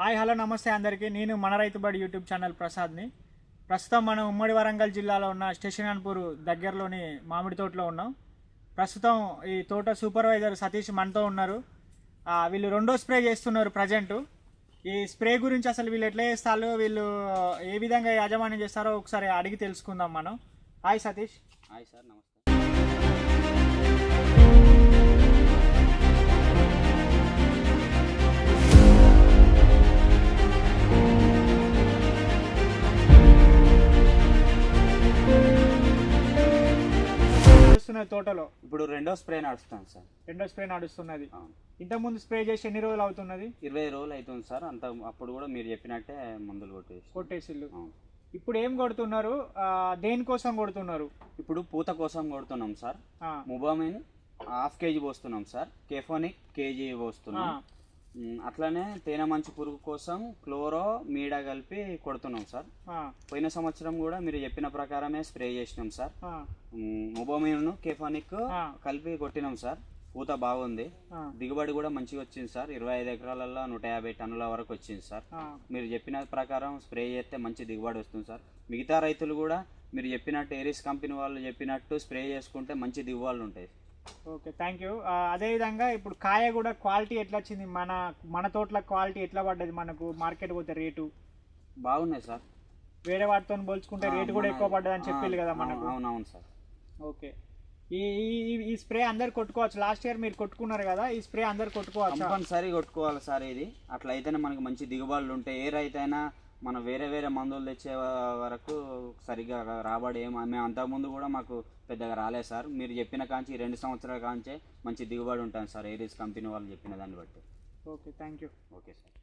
Hi hello నమస్తే అందరికీ. నేను మన రైతుబడి యూట్యూబ్ ఛానల్ ప్రసాద్ని. ప్రస్తుతం మనం ఉమ్మడి వరంగల్ జిల్లాలో ఉన్న స్టేషనన్పూర్ దగ్గరలోని మామిడి తోటలో ఉన్నాం. ప్రస్తుతం ఈ తోట సూపర్వైజర్ సతీష్ మనతో ఉన్నారు. వీళ్ళు రెండో స్ప్రే చేస్తున్నారు ప్రజెంట్. ఈ స్ప్రే గురించి అసలు వీళ్ళు ఎట్లా చేస్తారో వీళ్ళు ఏ విధంగా యాజమాన్యం చేస్తారో ఒకసారి అడిగి తెలుసుకుందాం మనం. హాయ్ సతీష్. హాయ్ సార్ నమస్తే. చేస్తున్నది తోటలో? ఇప్పుడు రెండో స్ప్రే నడుస్తాను సార్. రెండో స్ప్రే నడుస్తున్నది. ఇంతకుముందు స్ప్రే చేసి ఎన్ని రోజులు అవుతున్నది? ఇరవై రోజులు అవుతుంది సార్. అంత అప్పుడు కూడా మీరు చెప్పినట్టే మందులు కొట్టేసి. కొట్టేసిల్లు. ఇప్పుడు ఏం కొడుతున్నారు? దేనికోసం కొడుతున్నారు? ఇప్పుడు పూత కోసం కొడుతున్నాం సార్. ముబామిన్ హాఫ్ కేజీ పోస్తున్నాం సార్. కెఫోనిక్ కేజీ పోస్తున్నాం. అట్లానే తేనె మంచు పురుగు కోసం క్లోరో మీడ కలిపి కొడుతున్నాం సార్. పోయిన సంవత్సరం కూడా మీరు చెప్పిన ప్రకారమే స్ప్రే చేసినాం సార్. ముబామిన్ కెఫోనిక్. కలిపి కొట్టినాం సార్. పూత బాగుంది. దిగుబడి కూడా మంచిగా వచ్చింది సార్. ఇరవై ఐదు ఎకరాలలో నూట యాభై టన్నుల వరకు వచ్చింది సార్. మీరు చెప్పిన ప్రకారం స్ప్రే చేస్తే మంచి దిగుబడి వస్తుంది సార్. మిగతా రైతులు కూడా మీరు చెప్పినట్టు ఏరిస్ కంపెనీ వాళ్ళు చెప్పినట్టు స్ప్రే చేసుకుంటే మంచి దిగుబడులు ఉంటాయి. ఓకే థ్యాంక్ యూ అదేవిధంగా ఇప్పుడు కాయ కూడా క్వాలిటీ ఎట్లా వచ్చింది మన మన తోటల క్వాలిటీ ఎట్లా పడ్డది మనకు? మార్కెట్ పోతే రేటు? బాగున్నాయి సార్. వేరే వాటితో పోల్చుకుంటే రేటు కూడా ఎక్కువ పడ్డది అని ఆ, చెప్పింది కదా మనకు? అవును- అవునవును సార్. ఓకే. ఈ ఈ- స్ప్రే అందరు కొట్టుకోవచ్చు. లాస్ట్ ఇయర్ మీరు కొట్టుకున్నారు కదా ఈ స్ప్రే అందరు కొట్టుకోవచ్చు? కంపల్సరీ కొట్టుకోవాలి సార్ ఇది. అట్లా అయితేనే మనకి మంచి దిగుబడులు ఉంటాయి. ఏ రైతైనా మనం వేరే వేరే మందులు తెచ్చే వరకు సరిగ్గా రాబడి ఏం మేము అంతకుముందు కూడా మాకు పెద్దగా రాలేదు సార్. మీరు చెప్పిన కాంచి రెండు సంవత్సరాల కాంచే మంచి దిగుబడి ఉంటుంది సార్. ఏరీస్ కంపెనీ వాళ్ళు చెప్పిన దాన్ని బట్టి. Okay thank you okay sir.